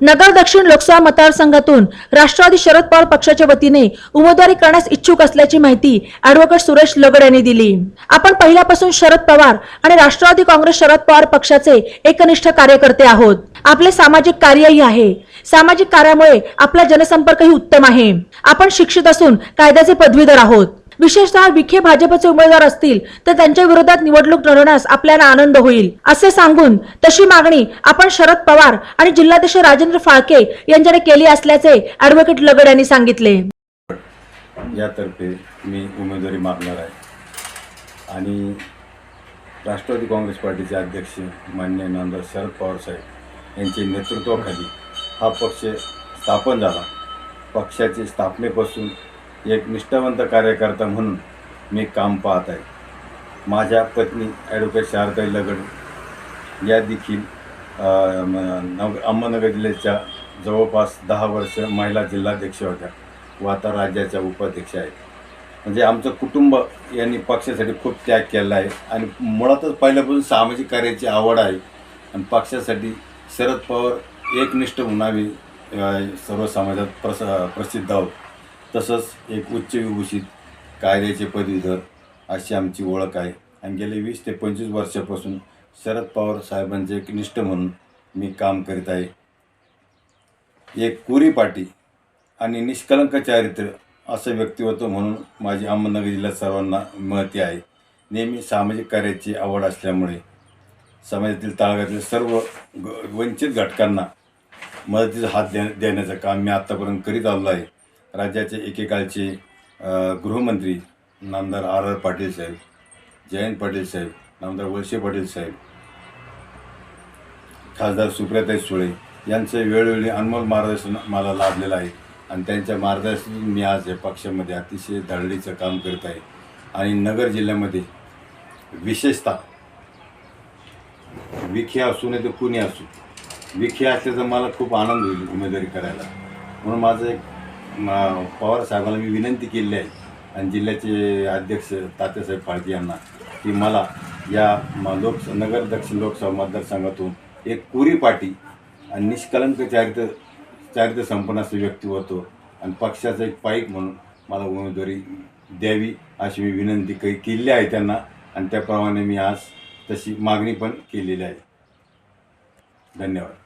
नगर दक्षिण लोकसभा मतदारसंघातून राष्ट्रवादी शरद पवार पक्षाच्या वतीने उमेदवारी करण्यास इच्छुक असल्याची माहिती अॅडव्होकेट सुरेश लगड यांनी दिली. आपण पहिल्यापासून शरद पवार आणि राष्ट्रवादी काँग्रेस शरद पवार पक्षाचे एकनिष्ठ कार्यकर्ते आहोत. आपले सामाजिक कार्यही आहे. सामाजिक कार्यामुळे आपला जनसंपर्कही उत्तम आहे. आपण शिक्षित असून कायद्याचे पदवीधर आहोत. विशेषतः विखे भाजपचे उमेदवार असतील तर त्यांच्या विरोधात निवडणूक लढवण्यास आपल्याला आनंद होईल. असे सांगून तशी मागणी आपण शरद पवार आणि जिल्हाध्यक्ष राजेंद्र फाळके यांच्याकडे केली असल्याचे ॲडव्होकेट लगड यांनी सांगितले. यातर्फे मी उमेदवारी मागणार आहे. आणि राष्ट्रवादी काँग्रेस पार्टीचे अध्यक्ष मान्य नामदार शरद पवार साहेब यांचे नेतृत्वाखाली हा पक्ष स्थापन झाला. पक्षाची स्थापनेपासून एक निष्ठावंत कार्यकर्ता म्हणून मी काम पाहत आहे. माझ्या पत्नी ॲडव्होकेट शारदाई लगड या देखील नव अहमदनगर जिल्ह्याच्या जवळपास दहा वर्ष महिला जिल्हाध्यक्ष होत्या. व आता राज्याच्या उपाध्यक्ष आहेत. म्हणजे आमचं कुटुंब यांनी पक्षासाठी खूप त्याग केला आहे. आणि मुळातच पहिल्यापासून सामाजिक कार्याची आवड आहे. आणि पक्षासाठी शरद पवार एकनिष्ठ म्हणून आम्ही सर्व समाजात प्रस प्रसिद्ध आहोत. तसंच एक उच्च विभूषित कायद्याचे पदवीधर अशी आमची ओळख आहे. आणि गेले वीस ते पंचवीस वर्षापासून शरद पवार साहेबांचे एक निष्ठ म्हणून मी काम करीत आहे. एक कुरी पाटी आणि निष्कलंक चारित्र्य असं व्यक्तिमत्व म्हणून माझी अहमदनगर जिल्ह्यात सर्वांना महती आहे. नेहमी सामाजिक कार्याची आवड असल्यामुळे समाजातील तळागातील सर्व ग वंचित घटकांना मदतीचा हात दे देण्याचं काम मी आत्तापर्यंत करीत आलो आहे. राज्याचे एकेकाळचे गृहमंत्री नामदार आर आर पाटील साहेब जयंत पाटील साहेब नामदार वळसे पाटील साहेब खासदार सुप्रियाताई सुळे यांचं वेळोवेळी अनमोल मार्गदर्शन मला लाभलेलं आहे. आणि त्यांच्या मार्गदर्शनातून मी आज या पक्षामध्ये अतिशय धडडीचं काम करत आहे. आणि नगर जिल्ह्यामध्ये विशेषतः विखे असू नाही तर कुणी असू विखे असल्याचा मला खूप आनंद होईल उमेदवारी करायला. म्हणून माझं एक पवार साहेबांना मी विनंती केली आहे आणि जिल्ह्याचे अध्यक्ष तात्यासाहेब फाळके यांना की मला या म- लोक नगर दक्षिण लोकसभा मतदारसंघातून एक कुरी पाटी आणि निष्कलंक चारित्र चारित्र संपन्न असं व्यक्तिमत्व आणि पक्षाचं एक पाईक म्हणून मला उमेदवारी द्यावी अशी मी विनंती काही केली आहे त्यांना आणि त्याप्रमाणे मी आज तशी मागणी पण केलेली आहे. धन्यवाद.